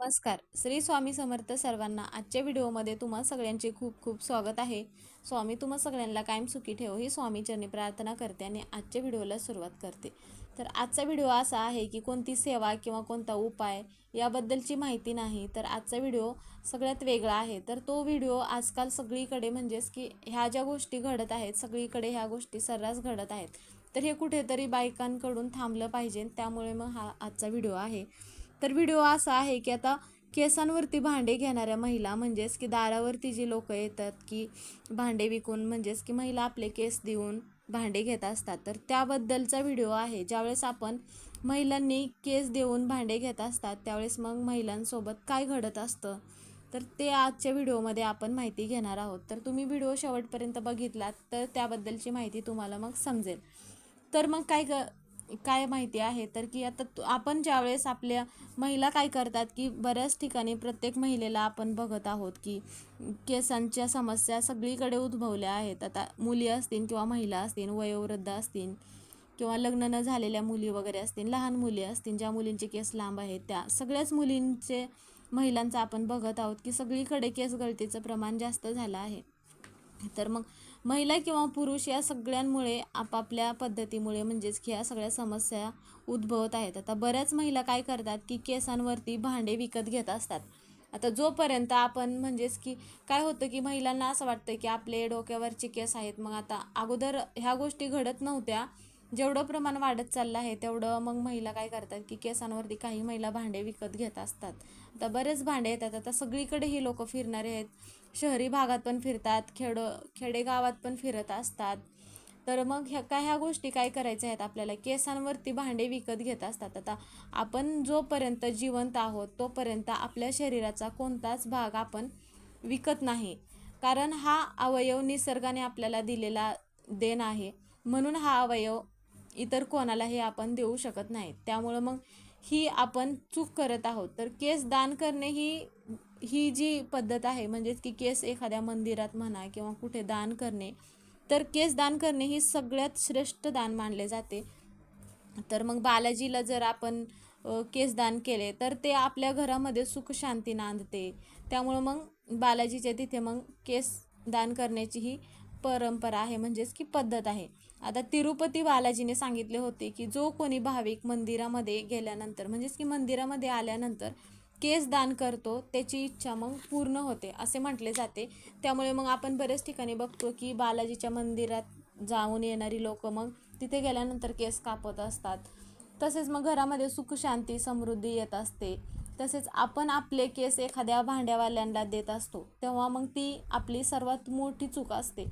नमस्कार. श्री स्वामी समर्थ सर्वांना आजच्या व्हिडिओमध्ये तुम्हा सगळ्यांचे खूप खूप स्वागत आहे. स्वामी तुम्हा सगळ्यांना कायम सुखी ठेव ही स्वामीचरणी प्रार्थना करते आणि आजच्या व्हिडिओला सुरुवात करते. तर आजचा व्हिडिओ असा आहे की कोणती सेवा किंवा कोणता उपाय याबद्दलची माहिती नाही तर आजचा व्हिडिओ सगळ्यात वेगळा आहे. तर तो व्हिडिओ आजकाल सगळीकडे म्हणजेच की ह्या ज्या गोष्टी घडत आहेत सगळीकडे ह्या गोष्टी सर्रास घडत आहेत. तर हे कुठेतरी बायकांकडून थांबलं पाहिजे त्यामुळे मग हा आजचा व्हिडिओ आहे. तर व्हिडिओ असा आहे की आता केसांवरती भांडे घेणाऱ्या महिला म्हणजेच की दारावरती जी लोक येतात की भांडे विकून म्हणजेच की महिला आपले केस देऊन भांडे घेत असतात. तर त्याबद्दलचा व्हिडिओ आहे. ज्यावेळेस आपण महिलांनी केस देऊन भांडे घेत असतात त्यावेळेस मग महिलांसोबत काय घडत असतं? तर ते आजच्या व्हिडिओमध्ये आपण माहिती घेणार आहोत. तर तुम्ही व्हिडिओ शेवटपर्यंत बघितलात तर त्याबद्दलची माहिती तुम्हाला मग समजेल. तर मग काय क काय माहिती आहे? तर की आता आपण ज्यावेळेस आपल्या महिला काय करतात की बऱ्याच ठिकाणी प्रत्येक महिलेला आपण बघत आहोत की केसांच्या समस्या सगळीकडे उद्भवल्या आहेत. आता मुली असतील किंवा महिला असतील वयोवृद्ध असतील किंवा लग्न न झालेल्या मुली वगैरे असतील लहान मुली असतील ज्या मुलींचे केस लांब आहेत त्या सगळ्याच मुलींचे महिलांचं आपण बघत आहोत की सगळीकडे केस गळतीचं प्रमाण जास्त झालं आहे. तर मग महिला किंवा पुरुष या सगळ्यांमुळे आपापल्या पद्धतीमुळे म्हणजेच की या सगळ्या समस्या उद्भवत आहेत. आता बऱ्याच महिला काय करतात की केसांवरती भांडे विकत घेत असतात. आता जोपर्यंत आपण म्हणजेच की काय होतं की महिलांना असं वाटतं की आपले डोक्यावरचे केस आहेत मग आता अगोदर ह्या गोष्टी घडत नव्हत्या. जेवढं प्रमाण वाढत चाललं आहे तेवढं मग महिला काय करतात की केसांवरती काही महिला भांडे विकत घेत असतात. आता बरेच भांडे येतात. आता सगळीकडे ही लोक फिरणारे आहेत. शहरी भागात पण फिरतात खेड खेडेगावात पण फिरत असतात. तर मग ह्या काय ह्या गोष्टी काय करायच्या आहेत आपल्याला? केसांवरती भांडे विकत घेत असतात. आता आपण जोपर्यंत जिवंत आहोत तोपर्यंत आपल्या शरीराचा कोणताच भाग आपण विकत नाही. कारण हा अवयव निसर्गाने आपल्याला दिलेला देण आहे. म्हणून हा अवयव इतर कोणालाही आपण देऊ शकत नाही. त्यामुळं मग ही आपण चूक करत आहोत. तर केस दान करणे ही ही जी पद्धत आहे म्हणजेच की केस एखाद्या मंदिरात म्हणा किंवा कुठे दान करणे तर केस दान करणे ही सगळ्यात श्रेष्ठ दान मानले जाते. तर मग बालाजीला जर आपण केस दान केले तर ते आपल्या घरामध्ये सुख शांती नांदते. त्यामुळं मग बालाजीच्या तिथे मग केस दान करण्याची ही परंपरा आहे म्हणजेच की पद्धत आहे. आता तिरुपती बालाजीने सांगितले होते की जो कोणी भाविक मंदिरामध्ये गेल्यानंतर म्हणजेच की मंदिरामध्ये आल्यानंतर केस दान करतो त्याची इच्छा मग पूर्ण होते असे म्हटले जाते. त्यामुळे मग आपण बरेच ठिकाणी बघतो की बालाजीच्या मंदिरात जाऊन येणारी लोक मग तिथे गेल्यानंतर केस कापत असतात. तसेच मग घरामध्ये सुख शांती समृद्धी येत असते. तसेच आपण आपले केस एखाद्या भांड्यावाल्यांना देत असतो तेव्हा मग ती आपली सर्वात मोठी चूक असते.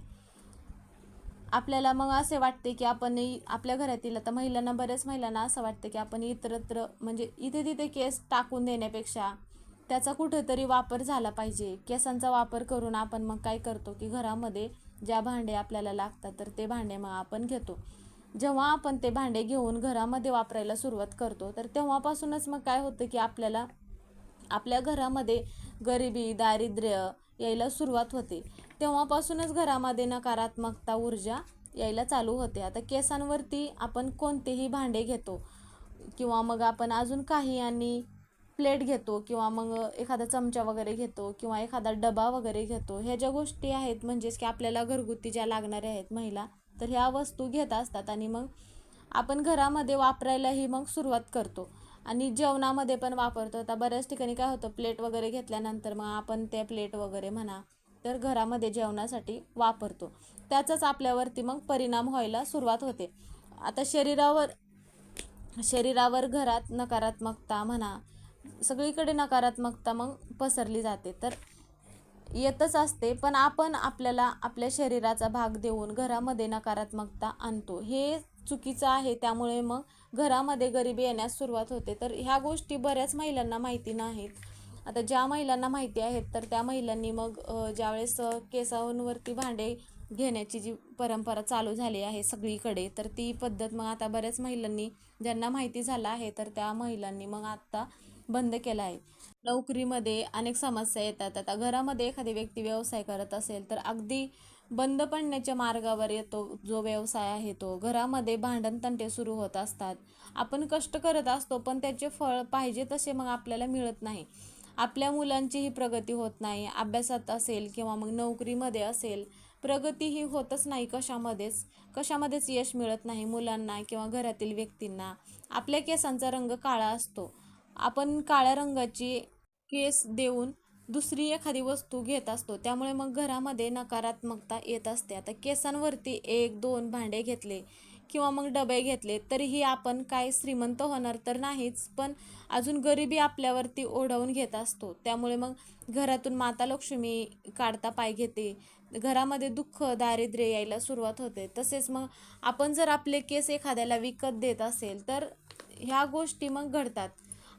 आपल्याला मग असे वाटते की आपण आपल्या घरातील आता महिलांना बऱ्याच महिलांना असं वाटतं की आपण इतरत्र म्हणजे इथे तिथे केस टाकून देण्यापेक्षा त्याचा कुठेतरी वापर झाला पाहिजे. केसांचा वापर करून आपण मग काय करतो की घरामध्ये ज्या भांडे आपल्याला लागतात तर ते भांडे मग आपण घेतो. जेव्हा आपण ते भांडे घेऊन घरामध्ये वापरायला सुरुवात करतो तर तेव्हापासूनच मग काय होतं की आपल्याला आपल्या घरामध्ये गरिबी दारिद्र्य यायला सुरुवात होते. तेव्हापासूनच घरामध्ये नकारात्मकता ऊर्जा यायला चालू होते. आता केसांवरती आपण कोणतेही भांडे घेतो किंवा मग आपण अजून काही आणि प्लेट घेतो किंवा मग एखादा चमचा वगैरे घेतो किंवा एखादा डबा वगैरे घेतो ह्या ज्या गोष्टी आहेत म्हणजेच की आपल्याला घरगुती ज्या लागणाऱ्या आहेत महिला तर ह्या वस्तू घेत असतात आणि मग आपण घरामध्ये वापरायलाही मग सुरुवात करतो. आणि जेवणामध्ये पण वापरतो. आता बऱ्याच ठिकाणी काय होतं प्लेट वगैरे घेतल्यानंतर मग आपण ते प्लेट वगैरे म्हणा तर घरामध्ये जेवणासाठी वापरतो. त्याचाच आपल्यावरती मग परिणाम व्हायला सुरुवात होते. आता शरीरावर शरीरावर घरात नकारात्मकता म्हणा सगळीकडे नकारात्मकता मग पसरली जाते. तर येतच असते पण आपण आपल्याला आपल्या शरीराचा भाग देऊन घरामध्ये नकारात्मकता आणतो. हे चुकीचं आहे त्यामुळे मग घरामध्ये गरिबी येण्यास सुरुवात होते. तर ह्या गोष्टी बऱ्याच महिलांना माहिती नाहीत. आता ज्या महिलांना माहिती आहेत तर त्या महिलांनी मग ज्यावेळेस केसांवरती भांडे घेण्याची जी परंपरा चालू झाली आहे सगळीकडे तर ती पद्धत मग आता बऱ्याच महिलांनी ज्यांना माहिती झालं आहे तर त्या महिलांनी मग आत्ता बंद केला आहे. नोकरीमध्ये अनेक समस्या येतात. आता घरामध्ये एखादी व्यक्ती व्यवसाय करत असेल तर अगदी बंद पडण्याच्या मार्गावर येतो जो व्यवसाय आहे तो. घरामध्ये भांडण तंटे सुरू होत असतात. आपण कष्ट करत असतो पण त्याचे फळ पाहिजे तसे मग आपल्याला मिळत नाही. आपल्या मुलांचीही प्रगती होत नाही. अभ्यासात असेल किंवा मग नोकरीमध्ये असेल प्रगती ही होतच नाही कशामध्येच. कशामध्येच यश मिळत नाही मुलांना किंवा घरातील व्यक्तींना. आपल्या केसांचा रंग काळा असतो. आपण काळ्या रंगाची केस देऊन दुसरी एखादी वस्तू घेत असतो त्यामुळे मग घरामध्ये नकारात्मकता येत असते. आता केसांवरती एक दोन भांडे घेतले किंवा मग डबे घेतले तरीही आपण काय श्रीमंत होणार तर नाहीच पण अजून गरिबी आपल्यावरती ओढवून घेत असतो. त्यामुळे मग घरातून माता लक्ष्मी काढता पाय घेते. घरामध्ये दुःख दारिद्र्य यायला सुरुवात होते. तसेच मग आपण जर आपले केस एखाद्याला विकत देत असेल तर ह्या गोष्टी मग घडतात.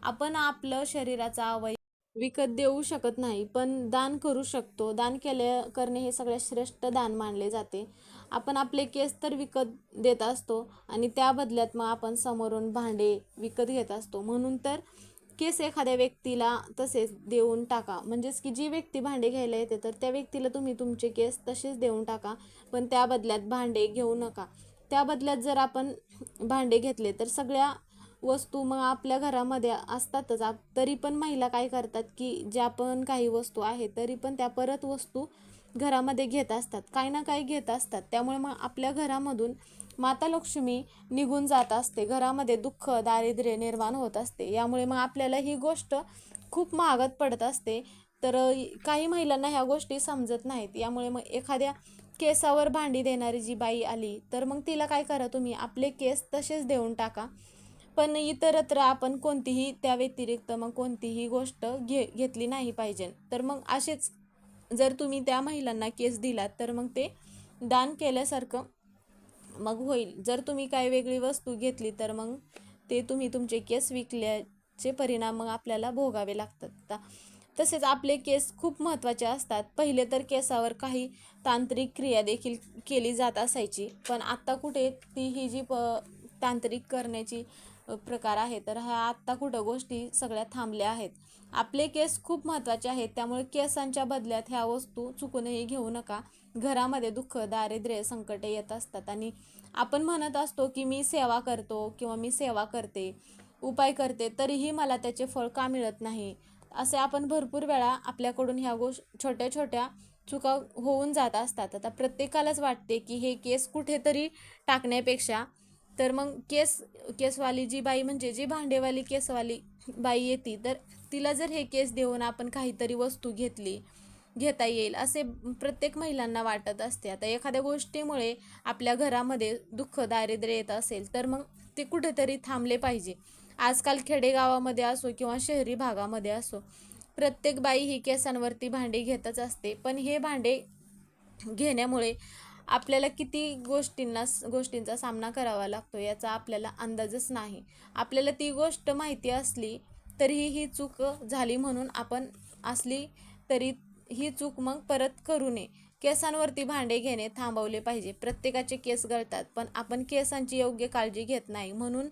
आपण आपलं शरीराचा अवयव विकत देऊ शकत नाही पण दान करू शकतो. दान केले करणे हे सगळ्यात श्रेष्ठ दान मानले जाते. आपण आपले केस तर विकत देत असतो आणि त्या बदल्यात मग आपण समोरून भांडे विकत घेत असतो. म्हणून तर केस एखाद्या व्यक्तीला तसेच देऊन टाका. म्हणजेच की जी व्यक्ती भांडे घ्यायला येते तर त्या व्यक्तीला तुम्ही तुमचे केस तसेच देऊन टाका पण त्या बदल्यात भांडे घेऊ नका. त्या बदल्यात जर आपण भांडे घेतले तर सगळ्या वस्तू मग आपल्या घरामध्ये असतातच. आप तरी पण महिला काय करतात की ज्या पण काही वस्तू आहेत तरी पण त्या परत वस्तू घरामध्ये घेत असतात. काही ना काही घेत असतात. त्यामुळे मग आपल्या घरामधून माता लक्ष्मी निघून जात असते. घरामध्ये दुःख दारिद्र्य निर्माण होत असते. यामुळे मग आपल्याला ही गोष्ट खूप महागात पडत असते. तर काही महिलांना ह्या गोष्टी समजत नाहीत. यामुळे मग एखाद्या केसावर भांडी देणारी जी बाई आली तर मग तिला काय करा तुम्ही? आपले केस तसेच देऊन टाका. पण इतरत्र आपण कोणतीही त्या व्यतिरिक्त मग कोणतीही गोष्ट घे घेतली नाही पाहिजे. तर मग असेच जर तुम्ही त्या महिलांना केस दिलात तर मग ते दान केल्यासारखं मग होईल. जर तुम्ही काय वेगळी वस्तू घेतली तर मग ते तुम्ही तुमचे केस विकल्याचे परिणाम मग आपल्याला भोगावे लागतात. तसेच आपले केस खूप महत्त्वाचे असतात. पहिले तर केसावर काही तांत्रिक क्रिया देखील केली जात असायची. पण आत्ता कुठे ती ही जी प तांत्रिक करण्याची प्रकार आहे तर ह्या आत्ता कुठं गोष्टी सगळ्या थांबल्या आहेत. आपले केस खूप महत्त्वाचे आहेत त्यामुळे केसांच्या बदल्यात ह्या वस्तू चुकूनही घेऊ नका. घरामध्ये दुःख दारिद्र्य संकटे येत असतात आणि आपण म्हणत असतो की मी सेवा करतो किंवा मी सेवा करते उपाय करते तरीही मला त्याचे फळ का मिळत नाही? असे आपण भरपूर वेळा आपल्याकडून ह्या गोष्ट छोट्या छोट्या चुका होऊन जात असतात. आता प्रत्येकालाच वाटते की हे केस कुठेतरी टाकण्यापेक्षा तर मग केस केसवाली जी बाई म्हणजे जी भांडेवाली केसवाली बाई येते तर तिला जर हे केस देऊन आपण काहीतरी वस्तू घेतली घेता येईल असे प्रत्येक महिलांना वाटत असते. आता एखाद्या गोष्टीमुळे आपल्या घरामध्ये दुःख दारिद्र्य येत असेल तर मग ते कुठेतरी थांबले पाहिजे. आजकाल खेडेगावामध्ये असो किंवा शहरी भागामध्ये असो प्रत्येक बाई ही केसांवरती भांडी घेतच असते. पण हे भांडे घेण्यामुळे आपल्याला किती गोष्टींना गोष्टींचा सामना करावा लागतो याचा आपल्याला अंदाजच नाही. आपल्याला ती गोष्ट माहिती असली तरीही ही चूक झाली म्हणून आपण असली तरी ही चूक मग परत करू नये. केसांवरती भांडे घेणे थांबवले पाहिजे. प्रत्येकाचे केस गळतात पण आपण केसांची योग्य काळजी घेत नाही म्हणून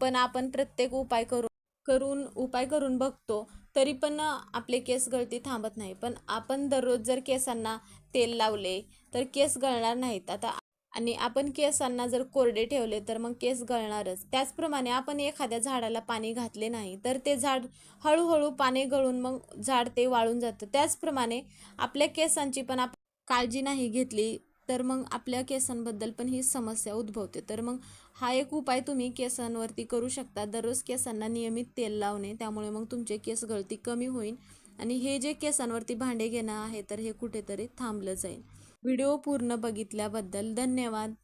पण आपण प्रत्येक उपाय करून करून उपाय करून बघतो. तरी पण आपले केस गळती थांबत नाही. पण आपण दररोज जर केसांना तेल लावले तर केस गळणार नाहीत. आता आणि आपण केसांना जर कोरडे ठेवले तर मग केस गळणारच. त्याचप्रमाणे आपण एखाद्या झाडाला पाणी घातले नाही तर ते झाड हळूहळू पाणी गळून मग झाड ते वाळून जातं. त्याचप्रमाणे आपल्या केसांची पण आप काळजी नाही घेतली तर मग आपल्या केसांबद्दल पण ही समस्या उद्भवते. तर मग हा एक उपाय तुम्ही केसांवरती करू शकता. दररोज केसांना नियमित तेल लावणे त्यामुळे मग तुमचे केस गळती कमी होईल आणि हे जे केसांवरती भांडे घेणं आहे तर हे कुठेतरी थांबलं जाईल. व्हिडिओ पूर्ण बघितल्याबद्दल धन्यवाद.